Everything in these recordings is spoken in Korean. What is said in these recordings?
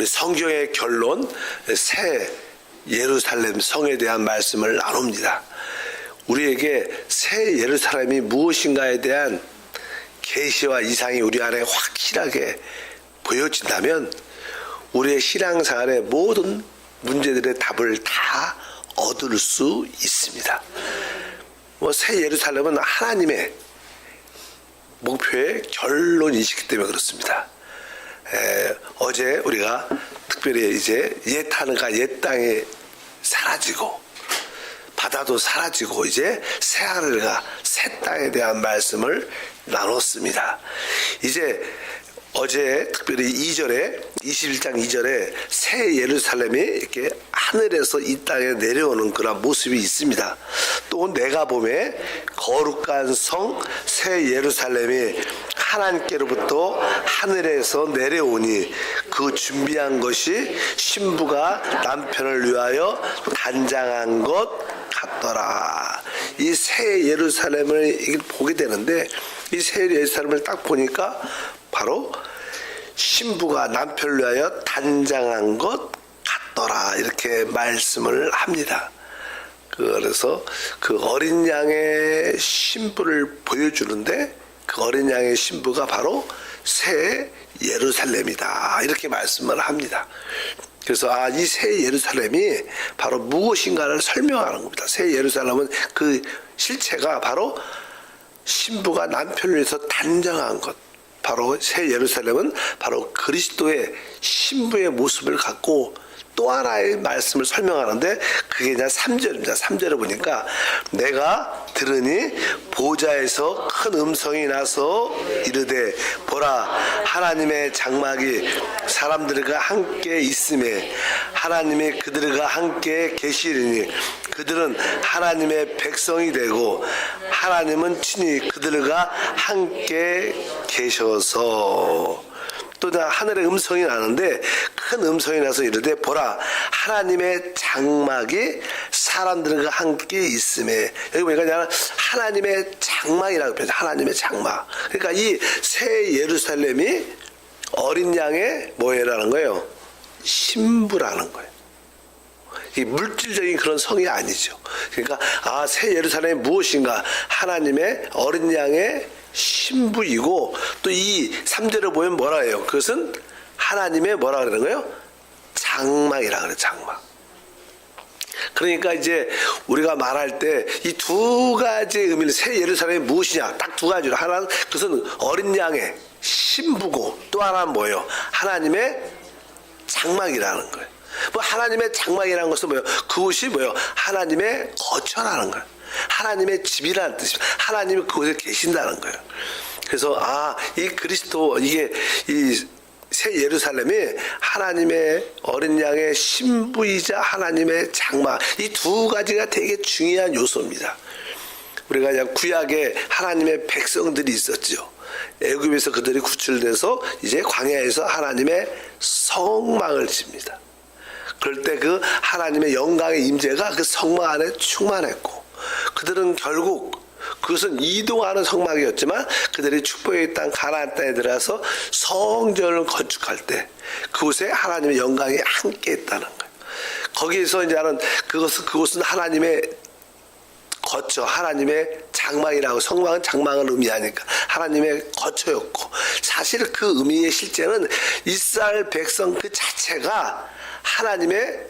우리 성경의 결론 새 예루살렘 성에 대한 말씀을 나눕니다. 우리에게 새 예루살렘이 무엇인가에 대한 계시와 이상이 우리 안에 확실하게 보여진다면 우리의 신앙생활의 모든 문제들의 답을 다 얻을 수 있습니다. 뭐 새 예루살렘은 하나님의 목표의 결론이시기 때문에 그렇습니다. 에, 어제 우리가 특별히 이제 옛 하늘과 옛 땅이 사라지고 바다도 사라지고 이제 새 하늘과 새 땅에 대한 말씀을 나눴습니다. 이제 어제 특별히 2절에 21장 2절에 새 예루살렘이 이렇게 하늘에서 이 땅에 내려오는 그런 모습이 있습니다. 또 내가 봄에 거룩한 성 새 예루살렘이 하나님께로부터 하늘에서 내려오니 그 준비한 것이 신부가 남편을 위하여 단장한 것 같더라. 이 새 예루살렘을 보게 되는데 이 새 예루살렘을 딱 보니까 바로 신부가 남편을 위하여 단장한 것 같더라 이렇게 말씀을 합니다. 그래서 그 어린 양의 신부를 보여주는데 그 어린 양의 신부가 바로 새 예루살렘이다 이렇게 말씀을 합니다. 그래서 아 이 새 예루살렘이 바로 무엇인가를 설명하는 겁니다. 새 예루살렘은 그 실체가 바로 신부가 남편을 위해서 단정한 것. 바로 새 예루살렘은 바로 그리스도의 신부의 모습을 갖고 또 하나의 말씀을 설명하는데 그게 그냥 3절입니다. 3절에 보니까 내가 들으니 보좌에서 큰 음성이 나서 이르되 보라 하나님의 장막이 사람들과 함께 있음에 하나님이 그들과 함께 계시리니 그들은 하나님의 백성이 되고 하나님은 친히 그들과 함께 계셔서. 또 하늘의 음성이 나는데 큰 음성이 나서 이르되 보라 하나님의 장막이 사람들과 함께 있음에 여기 보니까 하나님의 장막이라고 표현 하나님의 장막 그러니까 이 새 예루살렘이 어린 양의 뭐예라는 거예요 신부라는 거예요 이 물질적인 그런 성이 아니죠. 그러니까 아 새 예루살렘이 무엇인가 하나님의 어린 양의 신부이고 또 이 3절을 보면 뭐라 해요? 그것은 하나님의 뭐라 그러는 거예요? 장막이라 그래 장막. 그러니까 이제 우리가 말할 때 이 두 가지의 의미를 새 예루살렘이 무엇이냐 딱 두 가지로 하나는 그것은 어린 양의 신부고 또 하나는 뭐예요? 하나님의 장막이라는 거예요. 뭐 하나님의 장막이라는 것은 뭐예요? 그곳이 뭐예요? 하나님의 거처라는 거예요. 하나님의 집이라는 뜻입니다. 하나님이 그곳에 계신다는 거예요. 그래서 아 이 그리스도 이게 이 새 예루살렘이 하나님의 어린 양의 신부이자 하나님의 장막 이 두 가지가 되게 중요한 요소입니다. 우리가 그냥 구약에 하나님의 백성들이 있었죠. 애굽에서 그들이 구출돼서 이제 광야에서 하나님의 성막을 집니다. 그럴 때 그 하나님의 영광의 임재가 그 성막 안에 충만했고 그들은 결국 그것은 이동하는 성막이었지만 그들이 축복의 땅 가나안 땅에 들어가서 성전을 건축할 때 그곳에 하나님의 영광이 함께 있다는 거예요. 거기에서 이제 하는 그것은 그곳은 하나님의 거처 하나님의 장막이라고 성막은 장막을 의미하니까 하나님의 거처였고 사실 그 의미의 실제는 이스라엘 백성 그 자체가 하나님의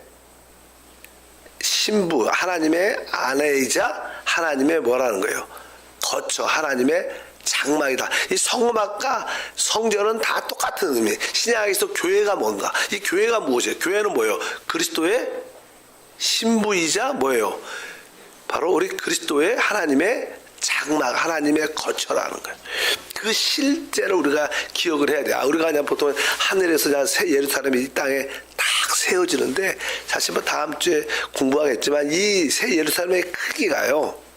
신부 하나님의 아내이자 하나님의 뭐라는 거예요 거처 하나님의 장막이다. 이 성막과 성전은 다 똑같은 의미. 신약에서 교회가 뭔가? 이 교회가 무엇이에요? 교회는 뭐예요? 그리스도의 신부이자 뭐예요? 바로 우리 그리스도의 하나님의 장막, 하나님의 거처라는 거예요. 그 실제를 우리가 기억을 해야 돼요. 아, 우리가 그냥 보통 하늘에서 그냥 새 예루살렘이 이 땅에 딱 세워지는데 사실 뭐 다음 주에 공부하겠지만 이 새 예루살렘의 크기가요.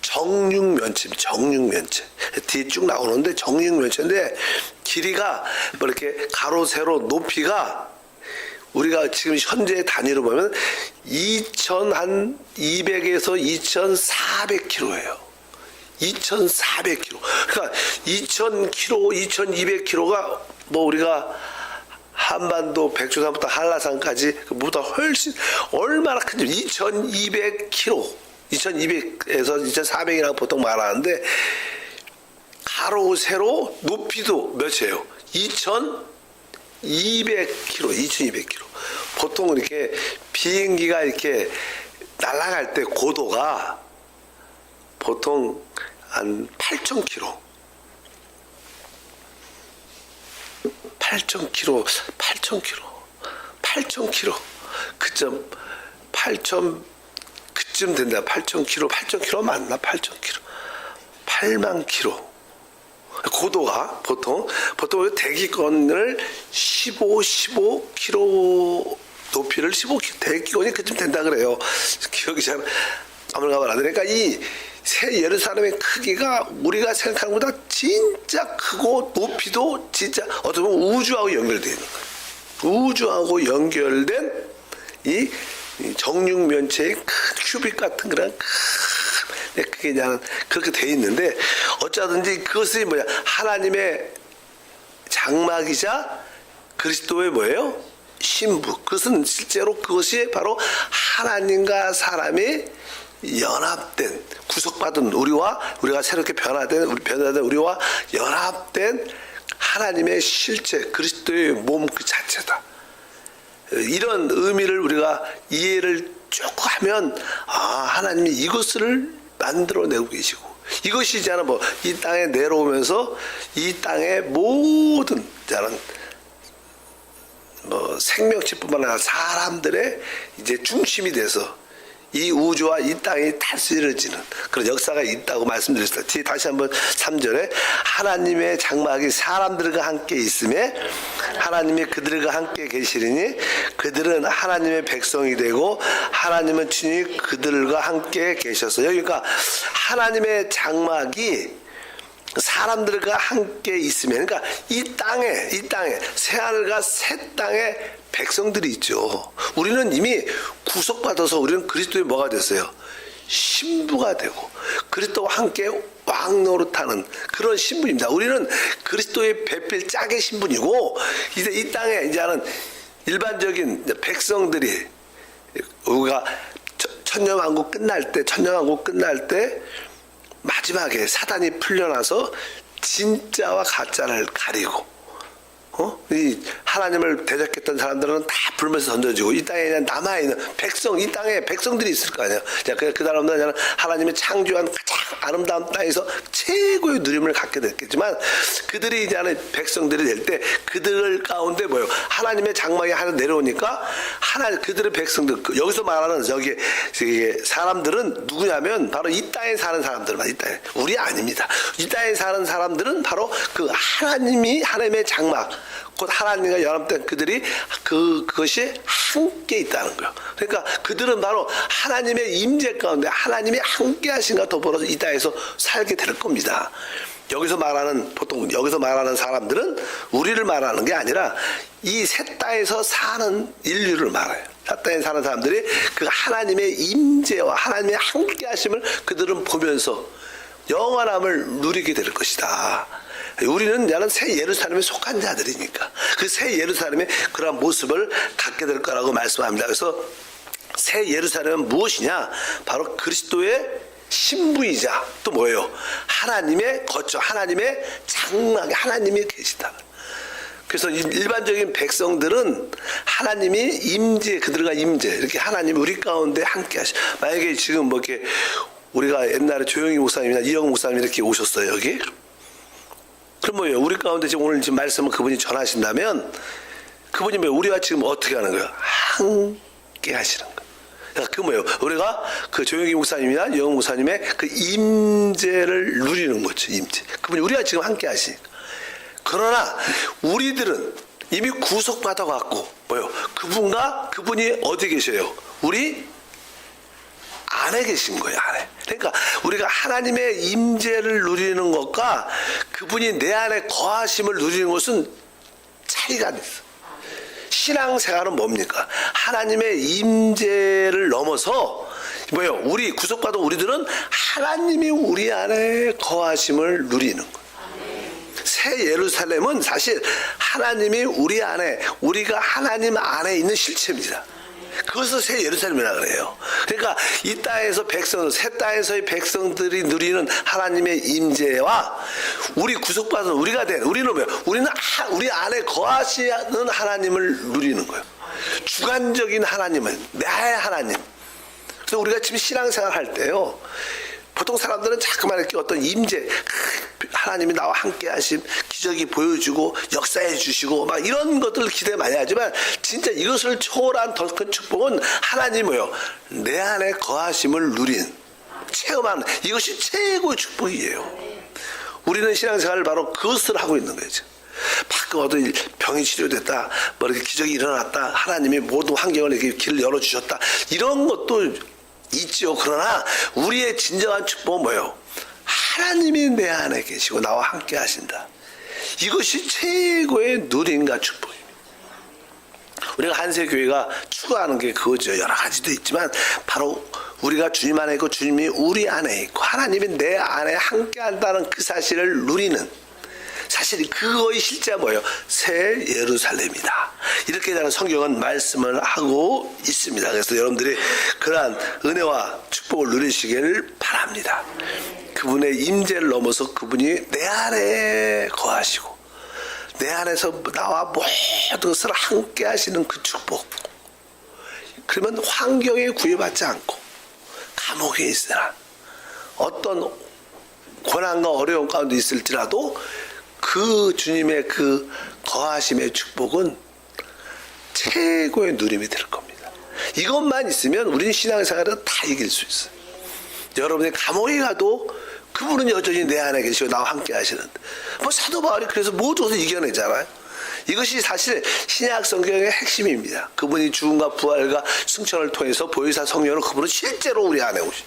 정육면체, 정육면체. 뒤에 쭉 나오는데 정육면체인데 길이가 뭐 이렇게 가로, 세로, 높이가 우리가 지금 현재 단위로 보면 2,200에서 2,400km예요. 2,400km. 그러니까 2,000km, 2,200km가 뭐 우리가 한반도 백두산부터 한라산까지 그보다 훨씬 얼마나 큰지 2,200km, 2,200에서 2,400이라고 보통 말하는데 가로 세로 높이도 몇이에요? 2,200km, 2,200km. 보통 이렇게 비행기가 이렇게 날아갈 때 고도가 보통 한 8,000km. 8,000km, 8,000km, 8,000km. 그점 8,000그 쯤 된다. 8,000km, 8,000km 맞나? 8,000km. 8만 km. 고도가 보통 보통 대기권을 15 15km 높이를 15km 대기권이 그쯤 된다 그래요. 기억이 잘 아무나 안 되니까 이 새 예루살렘의 크기가 우리가 생각하는 것보다 진짜 크고 높이도 진짜 어떻게 보면 우주하고 연결되어 있는 거예요. 우주하고 연결된 이, 이 정육면체의 큰 큐빅 같은 그런 큰 네, 그게 그냥 그렇게 돼 있는데 어쩌든지 그것이 뭐야 하나님의 장막이자 그리스도의 뭐예요? 신부. 그것은 실제로 그것이 바로 하나님과 사람이 연합된 구속받은 우리와 우리가 새롭게 변화된 우리 변화된 우리와 연합된 하나님의 실체 그리스도의 몸 그 자체다. 이런 의미를 우리가 이해를 조금 하면 아 하나님이 이것을 만들어내고 계시고 이것이 이제는 뭐이 땅에 내려오면서 이 땅의 모든 자는 뭐 생명체뿐만 아니라 사람들의 이제 중심이 돼서 이 우주와 이 땅이 다스려지는 그런 역사가 있다고 말씀드렸어요. 다시 한번 3절에 하나님의 장막이 사람들과 함께 있음에 하나님이 그들과 함께 계시리니 그들은 하나님의 백성이 되고 하나님은 친히 그들과 함께 계셔서 여기가 하나님의 장막이 사람들과 함께 있으면 그러니까 이 땅에 이 땅에 새 하늘과 새 땅에 백성들이 있죠. 우리는 이미 구속받아서 우리는 그리스도의 뭐가 됐어요? 신부가 되고 그리스도와 함께 왕 노릇하는 그런 신분입니다. 우리는 그리스도의 배필 짝의 신분이고 이제 이 땅에 이제는 일반적인 백성들이 우리가 천년왕국 끝날 때 천년왕국 끝날 때 마지막에 사단이 풀려나서 진짜와 가짜를 가리고 어? 이 하나님을 대적했던 사람들은 다 불면서 던져지고 이 땅에 그냥 남아 있는 백성, 이 땅에 백성들이 있을 거 아니에요. 자, 그, 그 사람들은 하나님의 창조한 가장 아름다운 땅에서 최고의 누림을 갖게 됐겠지만 그들이 이제 하는 백성들이 될 때 그들 가운데 뭐예요? 하나님의 장막이 하나 내려오니까 하나 그들의 백성들 그 여기서 말하는 저기 사람들은 누구냐면 바로 이 땅에 사는 사람들만 이 땅에 우리 아닙니다. 이 땅에 사는 사람들은 바로 그 하나님이 하나님의 장막 곧 하나님과 연합된 그들이 그 그것이 함께 있다는 거예요. 그러니까 그들은 바로 하나님의 임재 가운데 하나님이 함께 하신가 더불어서 이 땅에서 살게 될 겁니다. 여기서 말하는 보통 여기서 말하는 사람들은 우리를 말하는 게 아니라 이 새 땅에서 사는 인류를 말해요. 새 땅에 사는 사람들이 그 하나님의 임재와 하나님의 함께 하심을 그들은 보면서 영원함을 누리게 될 것이다. 우리는 나는 새 예루살렘에 속한 자들이니까 그 새 예루살렘의 그러한 모습을 갖게 될 거라고 말씀합니다. 그래서 새 예루살렘은 무엇이냐? 바로 그리스도의 신부이자 또 뭐예요? 하나님의 거처, 하나님의 장막에 하나님이 계시다. 그래서 일반적인 백성들은 하나님이 임재, 그들과 임재, 이렇게 하나님 우리 가운데 함께 하시. 만약에 지금 뭐 이렇게 우리가 옛날에 조영희 목사님이나 이영 목사님 이렇게 오셨어요, 여기. 그럼 뭐예요? 우리 가운데 지금 오늘 지금 말씀을 그분이 전하신다면 그분이 뭐 우리와 지금 어떻게 하는 거예요? 함께 하시는 거예요. 그러니까 그 뭐예요? 우리가 그 조영기 목사님이나 이영 목사님의 그 임재를 누리는 거죠. 임재. 그분이 우리와 지금 함께 하시니까. 그러나 우리들은 이미 구속받아 갖고 뭐요? 그분과 그분이 어디 계셔요? 우리 안에 계신 거예요, 안에. 그러니까 우리가 하나님의 임재를 누리는 것과 그분이 내 안에 거하심을 누리는 것은 차이가 있어. 신앙생활은 뭡니까? 하나님의 임재를 넘어서 뭐예요? 우리 구속받은 우리들은 하나님이 우리 안에 거하심을 누리는. 새새 예루살렘은 사실 하나님이 우리 안에 우리가 하나님 안에 있는 실체입니다. 그것을 새 예루살렘이라 그래요. 그러니까 이 땅에서 백성, 새 땅에서의 백성들이 누리는 하나님의 임재와 우리 구속받은 우리가 된 우리는 뭐야? 우리는 하- 우리 안에 거하시는 하나님을 누리는 거예요. 주관적인 하나님은 나의 하나님. 그래서 우리가 지금 신앙생활 할 때요. 보통 사람들은 자꾸만 이렇게 어떤 임재, 하나님이 나와 함께 하심, 기적이 보여주고, 역사해 주시고, 막 이런 것들을 기대 많이 하지만, 진짜 이것을 초월한 더 큰 축복은 하나님이요. 내 안에 거하심을 누린, 체험하는, 이것이 최고의 축복이에요. 우리는 신앙생활을 바로 그것을 하고 있는 거죠. 가끔 어떤 병이 치료됐다, 뭐 이렇게 기적이 일어났다, 하나님이 모든 환경을 이렇게 길을 열어주셨다, 이런 것도 있죠. 그러나 우리의 진정한 축복은 뭐예요? 하나님이 내 안에 계시고 나와 함께 하신다. 이것이 최고의 누림과 축복입니다. 우리가 한세교회가 추구하는 게 그거죠. 여러 가지도 있지만 바로 우리가 주님 안에 있고 주님이 우리 안에 있고 하나님이 내 안에 함께 한다는 그 사실을 누리는 사실 그거의 실제가 뭐예요? 새 예루살렘이다. 이렇게 나는 성경은 말씀을 하고 있습니다. 그래서 여러분들이 그러한 은혜와 축복을 누리시기를 바랍니다. 그분의 임재를 넘어서 그분이 내 안에 거하시고 내 안에서 나와 모든 것을 함께 하시는 그 축복. 그러면 환경에 구애받지 않고 감옥에 있으나 어떤 고난과 어려움 가운데 있을지라도 그 주님의 그 거하심의 축복은 최고의 누림이 될 겁니다. 이것만 있으면 우리는 신앙생활은 다 이길 수 있어요. 여러분이 감옥에 가도 그분은 여전히 내 안에 계시고 나와 함께 하시는데 뭐 사도 바울이 그래서 것을 이겨내잖아요. 이것이 사실 신약 성경의 핵심입니다. 그분이 죽음과 부활과 승천을 통해서 보혜사 성령으로 그분은 실제로 우리 안에 오시.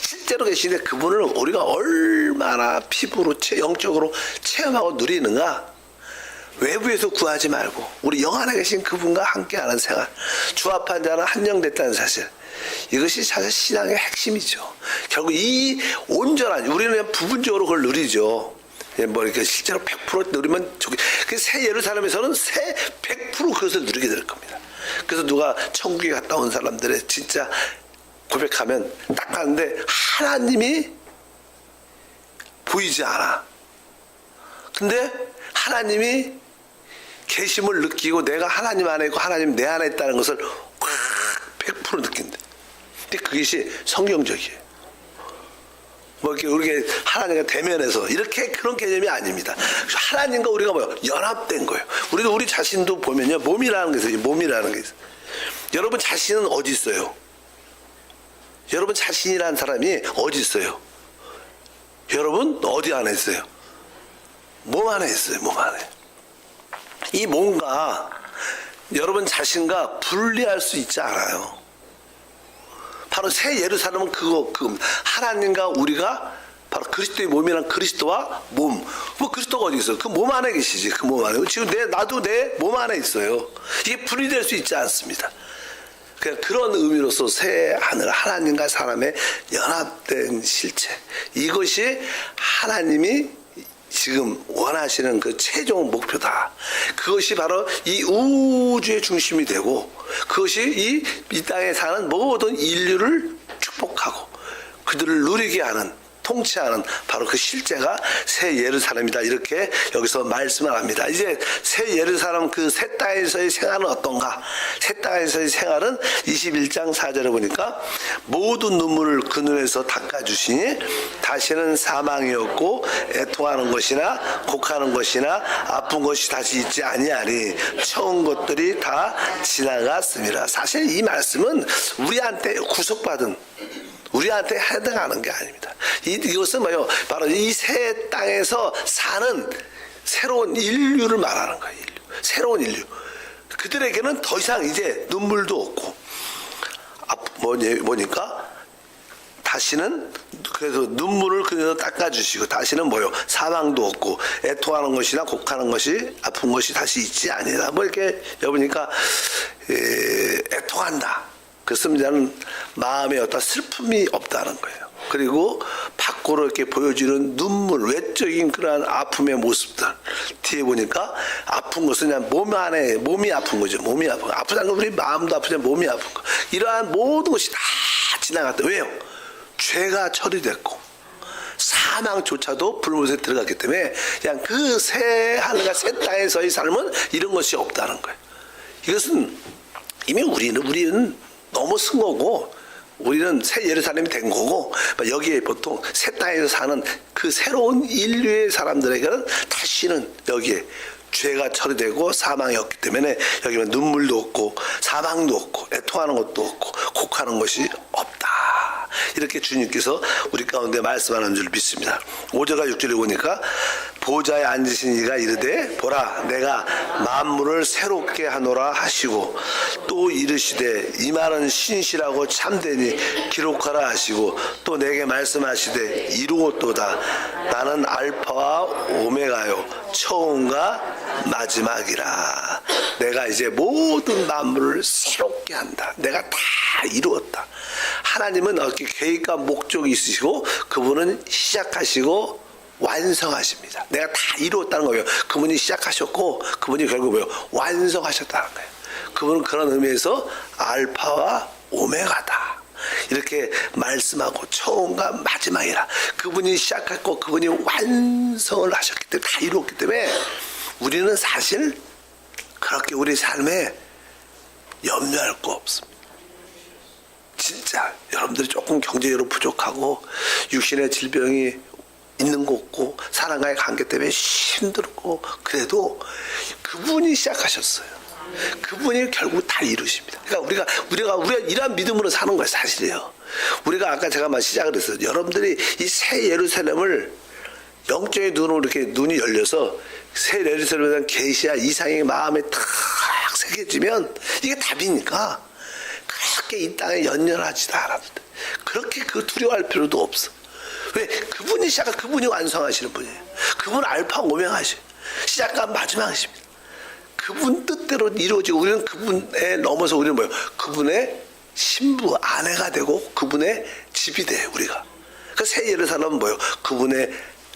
실제로 계시는데 그분을 우리가 얼마나 피부로 체- 영적으로 체험하고 누리는가? 외부에서 구하지 말고 우리 영 안에 계신 그분과 함께하는 생활. 주합한 자는 한영됐다는 사실. 이것이 사실 신앙의 핵심이죠. 결국 이 온전한 우리는 부분적으로 그걸 누리죠. 예, 뭐 이렇게 실제로 100% 누리면 좋게. 그새 예루살렘에서는 새 100% 그것을 누리게 될 겁니다. 그래서 누가 천국에 갔다 온 사람들의 진짜 고백하면 딱 가는데 하나님이 보이지 않아 근데 하나님이 계심을 느끼고 내가 하나님 안에 있고 하나님 내 안에 있다는 것을 확100% 느낀다. 근데 그것이 성경적이에요. 뭐 이렇게 우리가 하나님과 대면해서 이렇게 그런 개념이 아닙니다. 하나님과 우리가 뭐요? 연합된 거예요. 우리도 우리 자신도 보면요. 몸이라는 게 있어요. 몸이라는 게 있어요. 여러분 자신은 어디 있어요? 여러분 자신이라는 사람이 어디 있어요? 여러분 어디 안에 있어요? 몸 안에 있어요. 몸 안에. 이 몸과 여러분 자신과 분리할 수 있지 않아요. 바로 새 예루살렘은 그거 그 하나님과 우리가 바로 그리스도의 몸이란 그리스도와 몸. 뭐 그리스도가 어디 있어요? 그 몸 안에 계시지. 그 몸 안에. 지금 내 나도 내 몸 안에 있어요. 이게 분리될 수 있지 않습니다. 그냥 그런 의미로서 새 하늘 하나님과 사람의 연합된 실체 이것이 하나님이 지금 원하시는 그 최종 목표다. 그것이 바로 이 우주의 중심이 되고 그것이 이, 이 땅에 사는 모든 인류를 축복하고 그들을 누리게 하는 통치하는 바로 그 실제가 새 예루살렘이다 이렇게 여기서 말씀을 합니다. 이제 새 예루살렘 그 새 땅에서의 생활은 어떤가? 새 땅에서의 생활은 21장 4절에 보니까 모든 눈물을 그 눈에서 닦아주시니 다시는 사망이 없고 애통하는 것이나 곡하는 것이나 아픈 것이 다시 있지 아니하니 처음 것들이 다 지나갔습니다. 사실 이 말씀은 우리한테 구속받은 우리한테 해당하는 게 아닙니다. 이, 이것은 뭐요? 바로 이 새 땅에서 사는 새로운 인류를 말하는 거예요. 인류. 새로운 인류. 그들에게는 더 이상 이제 눈물도 없고, 아, 뭐니, 뭐니까? 다시는 그래서 눈물을 그래서 닦아주시고 다시는 뭐요 사망도 없고 애통하는 것이나 곡하는 것이 아픈 것이 다시 있지 아니라 뭐 이렇게 여보니까 에, 애통한다 이제는 마음에 어떤 슬픔이 없다는 거예요 그리고 밖으로 이렇게 보여지는 눈물 외적인 그러한 아픔의 모습들 뒤에 보니까 아픈 것은 그냥 몸 안에 몸이 아픈 거죠. 몸이 아픈 거. 아프다는 건 우리 마음도 아프지만 몸이 아픈 거. 이러한 모든 것이 다 지나갔다. 왜요? 죄가 처리됐고 사망조차도 불못에 들어갔기 때문에 그냥 그 새 하늘과 새 땅에서의 삶은 이런 것이 없다는 거예요. 이것은 이미 우리는 우리는 너무 쓴 거고 우리는 새 예루살렘이 된 거고 여기에 보통 새 땅에서 사는 그 새로운 인류의 사람들에게는 다시는 여기에 죄가 처리되고 사망이 없기 때문에 여기는 눈물도 없고 사망도 없고 애통하는 것도 없고 곡하는 것이 없다. 이렇게 주님께서 우리 가운데 말씀하는 줄 믿습니다. 5절과 6절에 보니까 보좌에 앉으신 이가 이르되 보라 내가 만물을 새롭게 하노라 하시고 또 이르시되 이 말은 신실하고 참되니 기록하라 하시고 또 내게 말씀하시되 이루었도다. 나는 알파와 오메가요 처음과 마지막이라. 내가 이제 모든 만물을 새롭게 한다. 내가 다 이루었다 하나님은 계획과 목적이 있으시고 그분은 시작하시고 완성하십니다. 내가 다 이루었다는 거예요. 그분이 시작하셨고 그분이 결국 뭐요? 완성하셨다는 거예요. 그분은 그런 의미에서 알파와 오메가다. 이렇게 말씀하고 처음과 마지막이라 그분이 시작했고 그분이 완성을 하셨기 때문에 다 이루었기 때문에 우리는 사실 그렇게 우리 삶에 염려할 거 없습니다. 진짜 여러분들이 조금 경제적으로 부족하고 육신의 질병이 있는 거 없고 사랑과의 관계 때문에 힘들고 그래도 그분이 시작하셨어요. 그분이 결국 다 이루십니다. 그러니까 우리가 우리가 우리가 이러한 믿음으로 사는 거예요, 사실이에요. 우리가 아까 제가 말 시작을 했어요. 여러분들이 이 새 예루살렘을 영적인 눈으로 이렇게 눈이 열려서 새 예루살렘에 대한 계시와 이상의 마음에 탁 새겨지면 이게 답이니까 그렇게 이 땅에 연연하지도 돼. 그렇게 그 두려워할 필요도 없어. 왜? 그분이 시작한 그분이 완성하시는 분이에요. 그분 알파 오메가시 시작과 마지막이십니다. 그분 뜻대로 이루어지고 우리는 그분에 넘어서 우리는 뭐예요? 그분의 신부 아내가 되고 그분의 집이 돼 우리가. 그새 예루살렘은 뭐예요? 그분의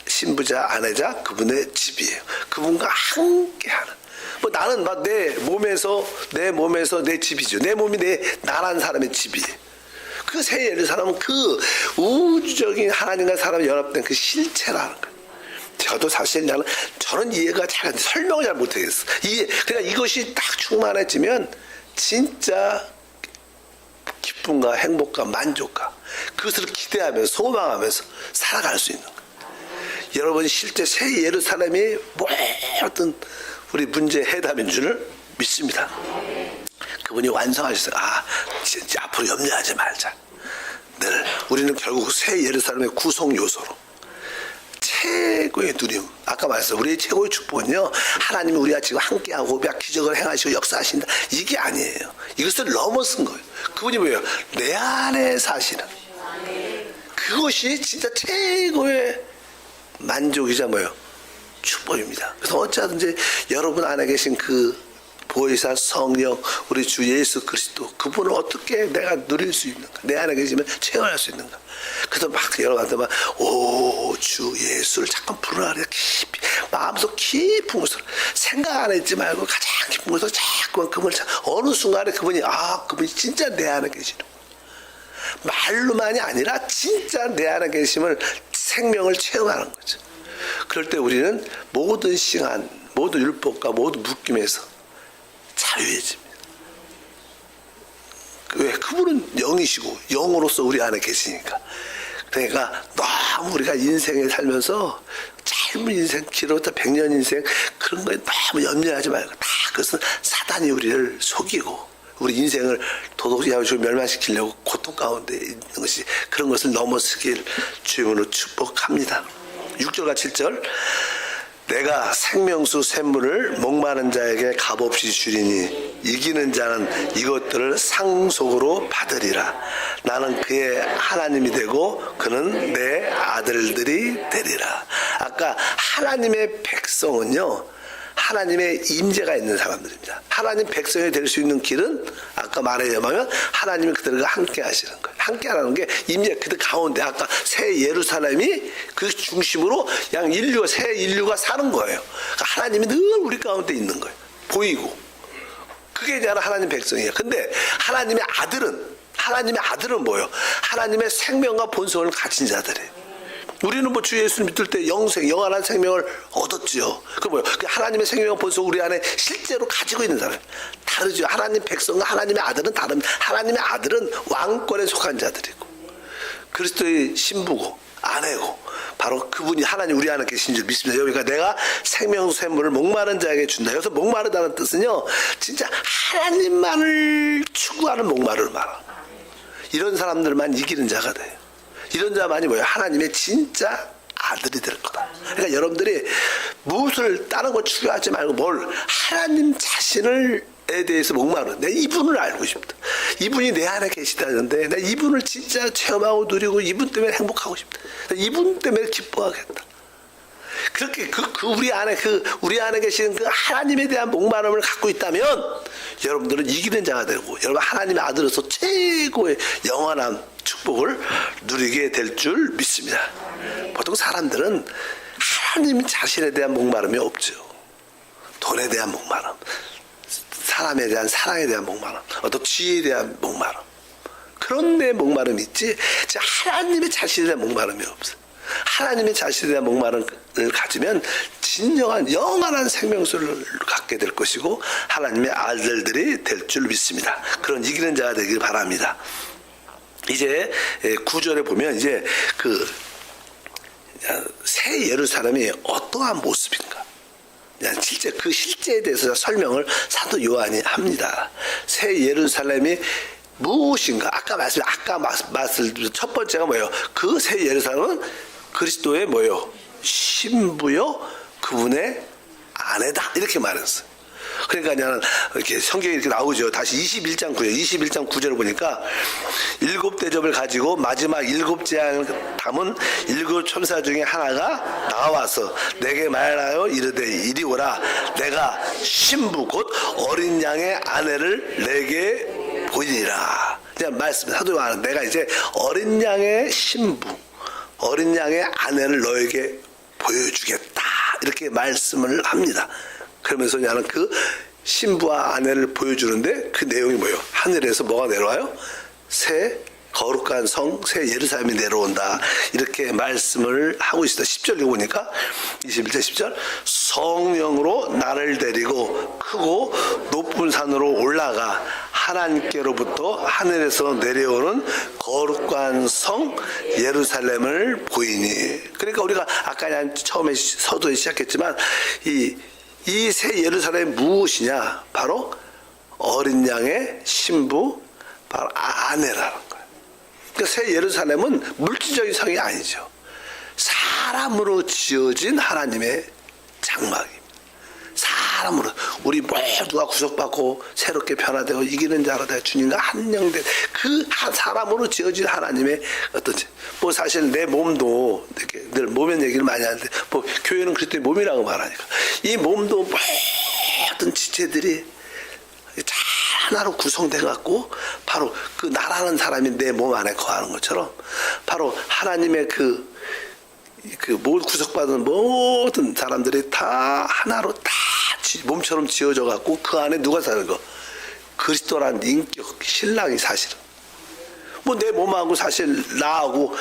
신부자 아내자 그분의 집이에요. 그분과 함께 하는. 뭐 나는 막 내 몸에서 내 몸에서 내 집이죠. 내 몸이 내 나란 사람의 집이에요. 그새 예루살렘은 그 우주적인 하나님과 사람이 연합된 그 실체라는 거예요. 저도 사실 나는 저는 이해가 잘. 설명을 잘 못하겠어. 이해. 그러니까 이것이 딱 충만해지면 진짜 기쁨과 행복과 만족과 그것을 기대하면서 소망하면서 살아갈 수 있는 거예요. 여러분이 실제 새 예루살렘이 모든 우리 문제 해답인 줄을 믿습니다. 그분이 완성하셨어요. 아, 진짜 앞으로 염려하지 말자. 늘 우리는 결국 새 예루살렘의 구성 요소로 최고의 누림. 아까 말했어요. 우리의 최고의 축복은요. 하나님이 우리가 지금 함께하고 우리가 기적을 행하시고 역사하신다. 이게 아니에요. 이것을 넘어선 거예요. 그분이 뭐예요? 내 안에 사시는. 그것이 진짜 최고의 만족이자 뭐예요? 축복입니다. 그래서 어찌하든지 여러분 안에 계신 그 보혜사 성령 우리 주 예수 그리스도 그분을 어떻게 내가 누릴 수 있는가 내 안에 계시면 체험할 수 있는가 그래서 막 여러분한테 막오 주 예수를 잠깐 그래 깊이 마음속 깊은 곳으로 생각 안 했지 말고 가장 깊은 곳으로 자꾸만 그분을 찾- 어느 순간에 그분이 아 그분이 진짜 내 안에 계시는 말로만이 아니라 진짜 내 안에 계심을 생명을 체험하는 거죠. 그럴 때 우리는 모든 시간, 모든 율법과 모든 묶임에서 자유해집니다. 왜? 그분은 영이시고 영으로서 우리 안에 계시니까. 그러니까 너무 우리가 인생에 살면서 짧은 인생, 길었다 백년 인생 그런 거에 너무 염려하지 말고 다 그것은 사단이 우리를 속이고 우리 인생을 도덕이하고 멸망시키려고 고통 가운데 있는 것이 그런 것을 넘어서길 주님으로 축복합니다. 6절과 7절 내가 생명수 샘물을 목마른 자에게 값없이 주리니 이기는 자는 이것들을 상속으로 받으리라. 나는 그의 하나님이 되고 그는 내 아들들이 되리라. 아까 하나님의 백성은요. 하나님의 임재가 있는 사람들입니다. 하나님 백성이 될 수 있는 길은 아까 말하자면 하나님이 그들과 함께 하시는 거예요. 함께하라는 게 임재 그들 가운데 아까 새 예루살렘이 그 중심으로 양 인류가 새 인류가 사는 거예요. 그러니까 하나님이 늘 우리 가운데 있는 거예요. 보이고 그게 이제 하나님 백성이에요. 근데 하나님의 아들은 하나님의 아들은 뭐예요? 하나님의 생명과 본성을 가진 자들이에요. 우리는 뭐 주 예수 믿을 때 영생, 영원한 생명을 얻었지요. 그 뭐요? 그 하나님의 생명과 본성 우리 안에 실제로 가지고 있는 사람. 다르죠. 하나님 백성과 하나님의 아들은 다릅니다. 하나님의 아들은 왕권에 속한 자들이고 그리스도의 신부고 아내고 바로 그분이 하나님 우리 안에 계신 줄 믿습니다. 여기가 내가 생명 샘물을 목마른 자에게 준다. 여기서 목마르다는 뜻은요. 진짜 하나님만을 추구하는 목마름을 말하. 이런 사람들만 이기는 자가 돼요. 이런 자만이 뭐예요? 하나님의 진짜 아들이 될 거다. 그러니까 여러분들이 무엇을 다른 거 추구하지 말고 뭘 하나님 자신을 에 대해서 목마르. 내 이분을 알고 싶다. 이분이 내 안에 계시다는데 내 이분을 진짜 체험하고 누리고 이분 때문에 행복하고 싶다. 이분 때문에 기뻐하겠다. 그렇게 그, 그 우리 안에 그 우리 안에 계신 그 하나님에 대한 목마름을 갖고 있다면 여러분들은 이기는 자가 되고 여러분 하나님의 아들로서 최고의 영원한 축복을 누리게 될 줄 믿습니다. 보통 사람들은 하나님 자신에 대한 목마름이 없죠. 돈에 대한 목마름, 사람에 대한 사랑에 대한 목마름, 어떤 지혜에 대한 목마름. 그런 데 목마름이 있지, 하나님의 자신에 대한 목마름이 없어. 하나님의 자신에 대한 목마름을 가지면 진정한 영원한 생명수를 갖게 될 것이고 하나님의 아들들이 될 줄 믿습니다. 그런 이기는 자가 되길 바랍니다. 이제 구절에 보면 이제 그 새 예루살렘이 어떠한 모습인가? 실제 그 실제에 대해서 설명을 사도 요한이 합니다. 새 예루살렘이 무엇인가? 아까 말씀, 아까 말씀 첫 번째가 뭐예요? 그 새 예루살렘은 그리스도의 뭐예요? 신부요, 그분의 아내다 이렇게 말했어요. 그러니까 나는 이렇게 성경에 이렇게 나오죠. 다시 21장 9절, 21장 9절을 보니까 일곱 대접을 가지고 마지막 일곱 재앙을 담은 일곱 천사 중에 하나가 나와서 내게 말하여 이르되 이리 오라 내가 신부 곧 어린 양의 아내를 내게 보이리라. 그냥 말씀 사도 요한 내가 이제 어린 양의 신부 어린 양의 아내를 너에게 보여주겠다 이렇게 말씀을 합니다. 그러면서 나는 그 신부와 아내를 보여주는데 그 내용이 뭐예요? 하늘에서 뭐가 내려와요? 새 거룩한 성, 새 예루살렘이 내려온다. 이렇게 말씀을 하고 있습니다. 10절 읽어보니까 21절 10절 성령으로 나를 데리고 크고 높은 산으로 올라가 하나님께로부터 하늘에서 내려오는 거룩한 성 예루살렘을 보이니. 그러니까 우리가 아까 처음에 서두에 시작했지만 이 이 새 예루살렘이 무엇이냐? 바로 어린 양의 신부, 바로. 그러니까 새 예루살렘은 물질적인 성이 아니죠. 사람으로 지어진 하나님의 장막입니다. 사람으로 우리 모두가 구속받고 새롭게 변화되고 이기는 자로 되어 주님과 한영된 그한 사람으로 지어진 하나님의 어떤 뭐 사실 내 몸도 이렇게 늘 몸의 얘기를 많이 하는데 뭐 교회는 그리스도의 몸이라고 말하니까 이 몸도 모든 지체들이 잘 하나로 구성돼 갖고 바로 그 나라는 사람이 내 몸 안에 거하는 것처럼 바로 하나님의 그그 구속받은 모든 사람들이 다 하나로 다 몸처럼 지어져 갖고 그 안에 누가 사는 거? 그리스도란 인격 신랑이 사실은 뭐 내 몸하고 사실 나하고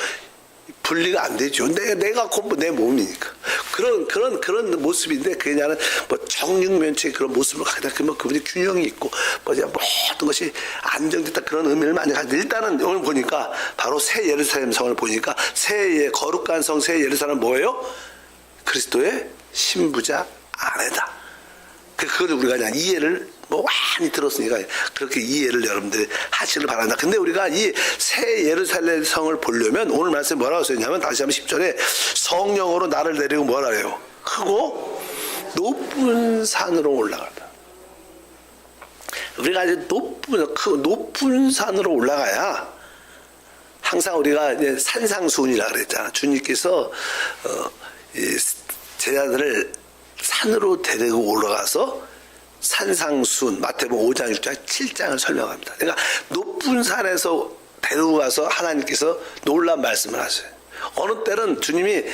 분리가 안 되죠. 내, 내가 곧 내 몸이니까. 그런, 그런, 그런 모습인데, 그냐는 뭐 정육면체의 그런 모습을 갖다 그러면 그분이 균형이 있고, 뭐냐, 모든 것이 안정됐다 그런 의미를 많이 가지고, 일단은 오늘 보니까, 바로 새 예루살렘 성을 보니까, 새 거룩한 성, 새 예루살렘 뭐예요? 그리스도의 신부자 아내다. 그, 그걸 우리가 그냥 이해를 뭐 많이 들었으니까 그렇게 이해를 여러분들이 하시길 바란다. 근데 우리가 이 새 예루살렘 성을 보려면 오늘 말씀에 뭐라고 써있냐면 다시 한번 10절에 성령으로 나를 내리고 뭐라 해요? 크고 높은 산으로 올라간다. 우리가 이제 높은, 크, 높은 산으로 올라가야 항상 우리가 이제 산상수훈이라 그랬잖아. 주님께서, 어, 이 제자들을 산으로 데리고 올라가서 산상순 마태복음 5장 6장 7장을 설명합니다. 그러니까 높은 산에서 데리고 가서 하나님께서 놀란 말씀을 하세요. 어느 때는 주님이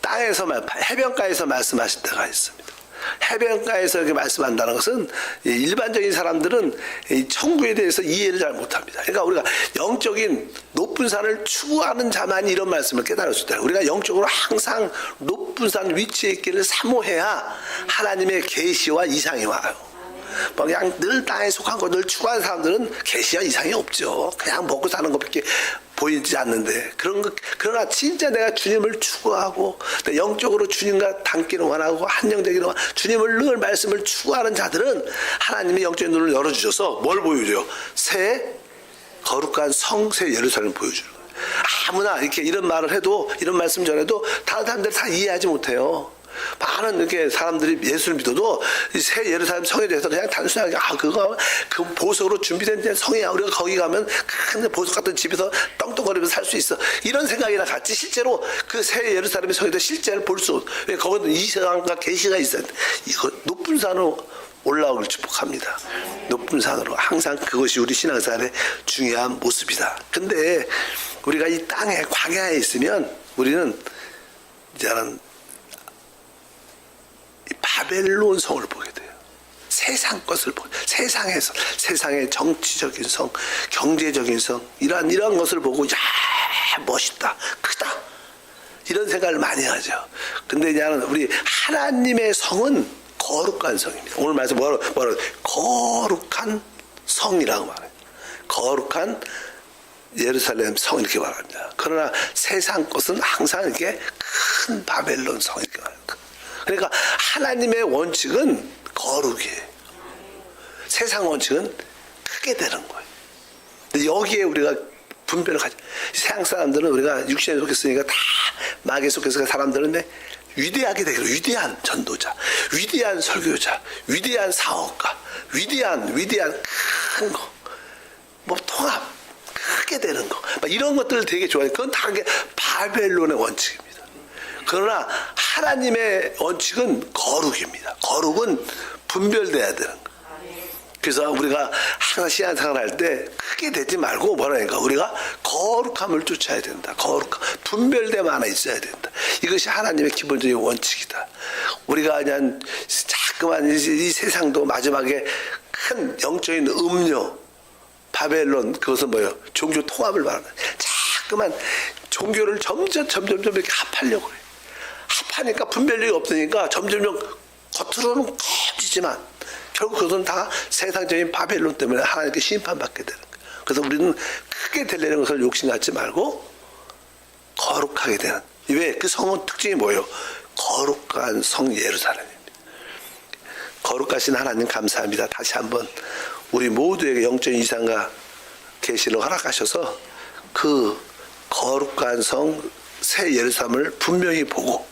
땅에서 말- 해변가에서 말씀하실 때가 있습니다. 해변가에서 이렇게 말씀한다는 것은 이 일반적인 사람들은 이 천국에 대해서 이해를 잘 못합니다. 그러니까 우리가 영적인 높은 산을 추구하는 자만이 이런 말씀을 깨달을 수 있다. 우리가 영적으로 항상 높은 산 위치에 있기를 사모해야 하나님의 계시와 이상이 와요. 뭐 그냥 늘 땅에 속한 거늘 추구하는 사람들은 계시와 이상이 없죠. 그냥 먹고 사는 것밖에 보이지 않는데 그런 거 그러나 진짜 내가 주님을 추구하고 내 영적으로 주님과 닮기를 원하고 한영되기를 원 주님을 늘 말씀을 추구하는 자들은 하나님이 영적인 눈을 열어주셔서 뭘 보여줘요? 새 거룩한 성새 예루살렘 보여주는 거예요. 아무나 이렇게 이런 말을 해도 이런 말씀 전해도 다른 사람들 다 이해하지 못해요. 많은 이렇게 사람들이 예수를 믿어도 이새 예루살렘 성에 대해서 그냥 단순하게 아 그거 그 보석으로 준비된 성이야 우리가 거기 가면 큰 보석 같은 집에서 떵떵거리면서 살 수 있어 이런 생각이나 같이 실제로 그 새 예루살렘 성에 대해 실제를 볼수 왜 거기는 이상과 계시가 있어야 돼 이거 높은 산으로 올라오길 축복합니다. 높은 산으로 항상 그것이 우리 신앙생활의 중요한 모습이다. 근데 우리가 이 땅에 광야에 있으면 우리는 이제는 이 바벨론 성을 보게 돼요. 세상 것을 보고 세상에서 세상의 정치적인 성, 경제적인 성 이러한 이러한 것을 보고 야 멋있다, 크다 이런 생각을 많이 하죠. 근데 이제 우리 하나님의 성은 거룩한 성입니다. 오늘 말씀 뭐라 뭐라 거룩한 성이라고 말해요. 거룩한 예루살렘 성 이렇게 말합니다. 그러나 세상 것은 항상 이렇게 큰 바벨론 성 이렇게 말합니다. 그러니까 하나님의 원칙은 거룩이에요. 세상 원칙은 크게 되는 거예요. 근데 여기에 우리가 분별을 가져. 세상 사람들은 우리가 육신에 속했으니까 다 마귀에 속해서 사람들은 왜 위대하게 되기로 위대한 전도자, 위대한 설교자, 위대한 사업가, 위대한 위대한 큰 거, 뭐 통합 크게 되는 거, 막 이런 것들을 되게 좋아해요. 그건 다 바벨론의 원칙입니다. 그러나 하나님의 원칙은 거룩입니다. 거룩은 분별돼야 되는 거. 그래서 우리가 항상 신앙생활 할때 크게 되지 말고 뭐라니까 우리가 거룩함을 쫓아야 된다. 거룩 분별됨 하나 있어야 된다. 이것이 하나님의 기본적인 원칙이다. 우리가 그냥 자꾸만 이, 이 세상도 마지막에 큰 영적인 음료 바벨론 그것은 뭐예요? 종교 통합을 말하는 자꾸만 종교를 점점 점점 점 이렇게 합하려고 해요. 합하니까 분별력이 없으니까 점점점 겉으로는 커지지만 결국 그것은 다 세상적인 바벨론 때문에 하나님께 심판받게 되는 거예요. 그래서 우리는 크게 되려는 것을 욕심 갖지 말고 거룩하게 되는. 왜? 그 성은 특징이 뭐예요? 거룩한 성 예루살렘입니다. 거룩하신 하나님 감사합니다. 다시 한번 우리 모두에게 영적인 이상과 계시를 허락하셔서 그 거룩한 성 새 예루살렘을 분명히 보고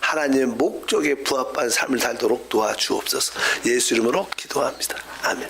하나님의 목적에 부합한 삶을 살도록 도와주옵소서. 예수 이름으로 기도합니다. 아멘.